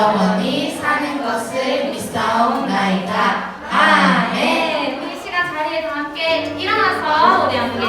영원히 사는 것을 믿사옵나이다. 아멘. 네, 우리 시간 자리에서 함께 일어나서 우리 함께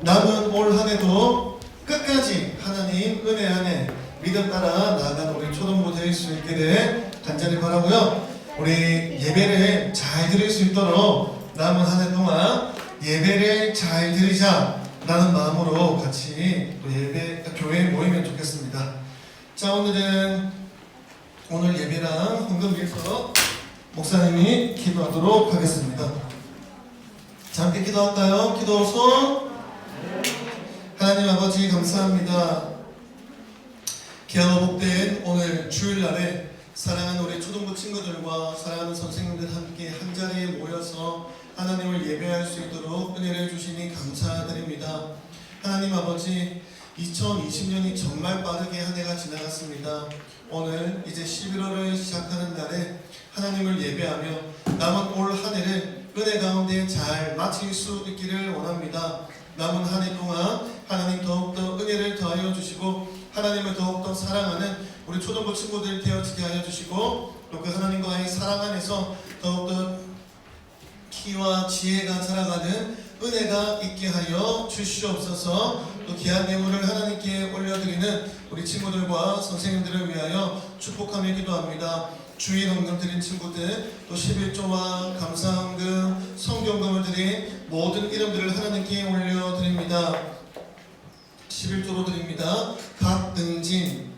남은 올 한 해도 끝까지 하나님 은혜 안에 믿음 따라 나아가는 우리 초등부 될 수 있게 돼 간절히 바라고요. 우리 예배를 잘 드릴 수 있도록 남은 한 해 동안 예배를 잘 드리자 라는 마음으로 같이 또 예배 교회에 모이면 좋겠습니다. 자 오늘은 오늘 예배랑 헌금 위해서 목사님이 기도하도록 하겠습니다. 자 함께 기도할까요? 기도 손. 하나님 아버지 감사합니다. 귀하고 복된 오늘 주일날에 사랑하는 우리 초등부 친구들과 사랑하는 선생님들 함께 한 자리에 모여서 하나님을 예배할 수 있도록 은혜를 주시니 감사드립니다. 하나님 아버지 2020년이 정말 빠르게 한 해가 지나갔습니다. 오늘 이제 11월을 시작하는 날에 하나님을 예배하며 남은 올 한 해를 은혜 가운데 잘 마칠 수 있기를 원합니다. 남은 한 해 동안 하나님 더욱더 은혜를 더하여 주시고 하나님을 더욱더 사랑하는 우리 초등부 친구들 되어지게 하여 주시고 또 그 하나님과의 사랑 안에서 더욱더 키와 지혜가 자라가는 은혜가 있게 하여 주시옵소서 또 귀한 예물을 하나님께 올려드리는 우리 친구들과 선생님들을 위하여 축복하며 기도합니다. 주일 헌금 드린 친구들 또 11조와 감사헌금 성경금을 드린 모든 이름들을 하나님께 올려드립니다. 11조로 드립니다. 박은진,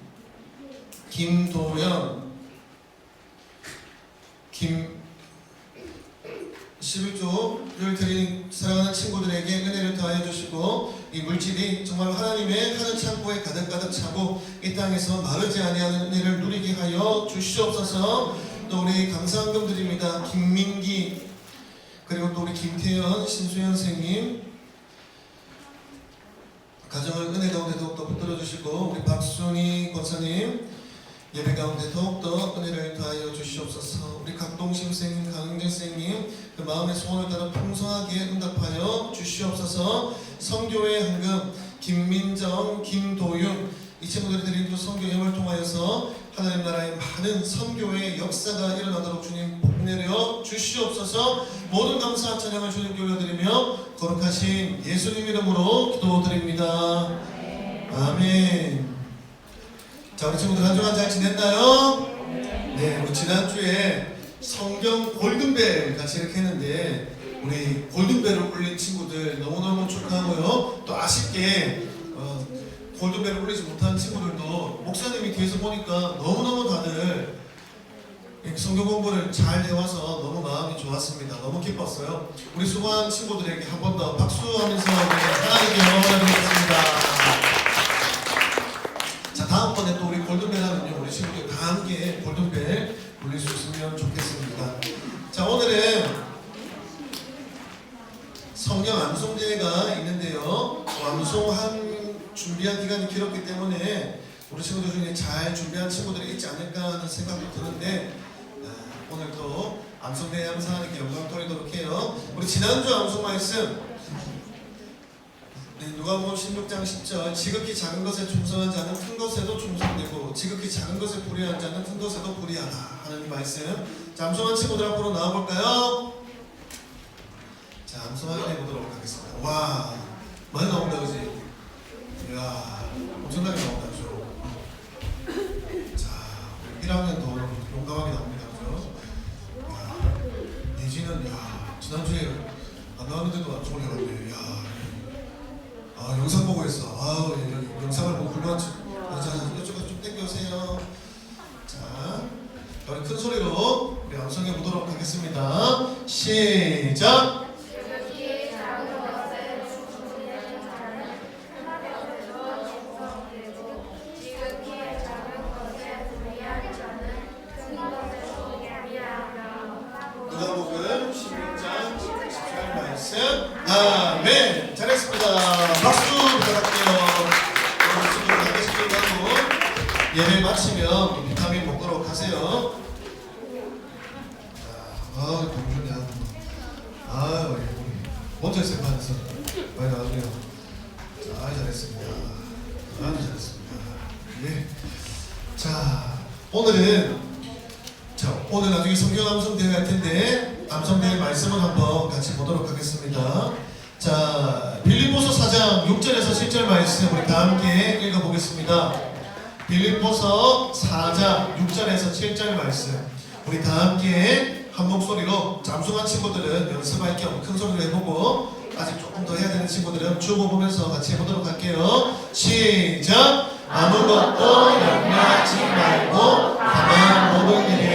김도연, 김 11조 를 드린 사랑하는 친구들에게 은혜를 더하여 주시고 이 물질이 정말 하나님의 하늘 창고에 가득가득 차고 이 땅에서 마르지 아니하는 은혜를 누리게 하여 주시옵소서. 또 우리 감사한금 드립니다. 김민기 그리고 또 우리 김태현 신수현 선생님. 가정을 은혜 가운데 더욱더 붙들어 주시고 우리 박순희 권사님 예배 가운데 더욱더 은혜를 더하여 주시옵소서. 우리 각동심 선생님 강은재 선생님 그 마음의 소원을 따라 풍성하게 응답하여 주시옵소서. 성교회 헌금 김민정 김도윤 이 친구들이 드린 그 성교 예물 통하여서 하나님 나라의 많은 성교의 역사가 일어나도록 주님 복 내려 주시옵소서. 모든 감사 찬양을 주님께 올려드리며 거룩하신 예수님 이름으로 기도드립니다. 아멘 자 우리 친구들 한 주간 잘 지냈나요? 네 우리 지난주에 성경 골든벨 같이 이렇게 했는데 우리 골든벨을 울린 친구들 너무너무 축하하고요 또 아쉽게 어, 골든벨을 울리지 못한 친구들도 목사님이 뒤에서 보니까 너무너무 다들 성경 공부를 잘 해와서 너무 마음이 좋았습니다. 너무 기뻤어요. 우리 수고한 친구들에게 한 번 더 박수하면서 하나님께 영원하겠습니다. 자 다음번에 또 우리 골든벨 하면요 우리 친구들 다 함께 골든벨 울릴 수 있으면 좋겠습니다. 자 오늘은 성경 암송대회가 있는데요. 암송한 준비한 기간이 길었기 때문에 우리 친구들 중에 잘 준비한 친구들이 있지 않을까 하는 생각도 드는데 아, 오늘도 암송대회 항상 하나님께 영광 돌리도록 해요. 우리 지난주 암송 말씀 네, 누가복음 16장 10절 지극히 작은 것에 충성한 자는 큰 것에도 충성되고 지극히 작은 것에 불의한 자는 큰 것에도 불의하다 하는 말씀 자 암송한 친구들 앞으로 나와볼까요? 자 암송 확인해 보도록 하겠습니다 와 많이 나온다 그지? 이야 엄청나게 나온다 그죠? 자 1학년 더 용감하게 나옵니다 그죠? 야, 예지는 야 지난주에 안 나왔는데도 암송을 해봤네 야 아 영상 보고 했어. 아 예, 먼저 생각해서 많이 나왔네요. 자, 잘했습니다. 아주 잘했습니다. 예. 자, 오늘은 자, 오늘 나중에 성경 암송 대회 할 텐데 암송될 말씀을 한번 같이 보도록 하겠습니다. 자, 빌립보서 4장 6절에서 7절 말씀 우리 다 함께 읽어보겠습니다. 빌립보서 4장 6절에서 7절 말씀 우리 다 함께 한 목소리로 잠수한 친구들은 연습할 겸 큰 소리로 해보고 아직 조금 더 해야 되는 친구들은 주보 보면서 같이 해보도록 할게요. 시작! 아무것도 염려하지 말고 다만 모든 일에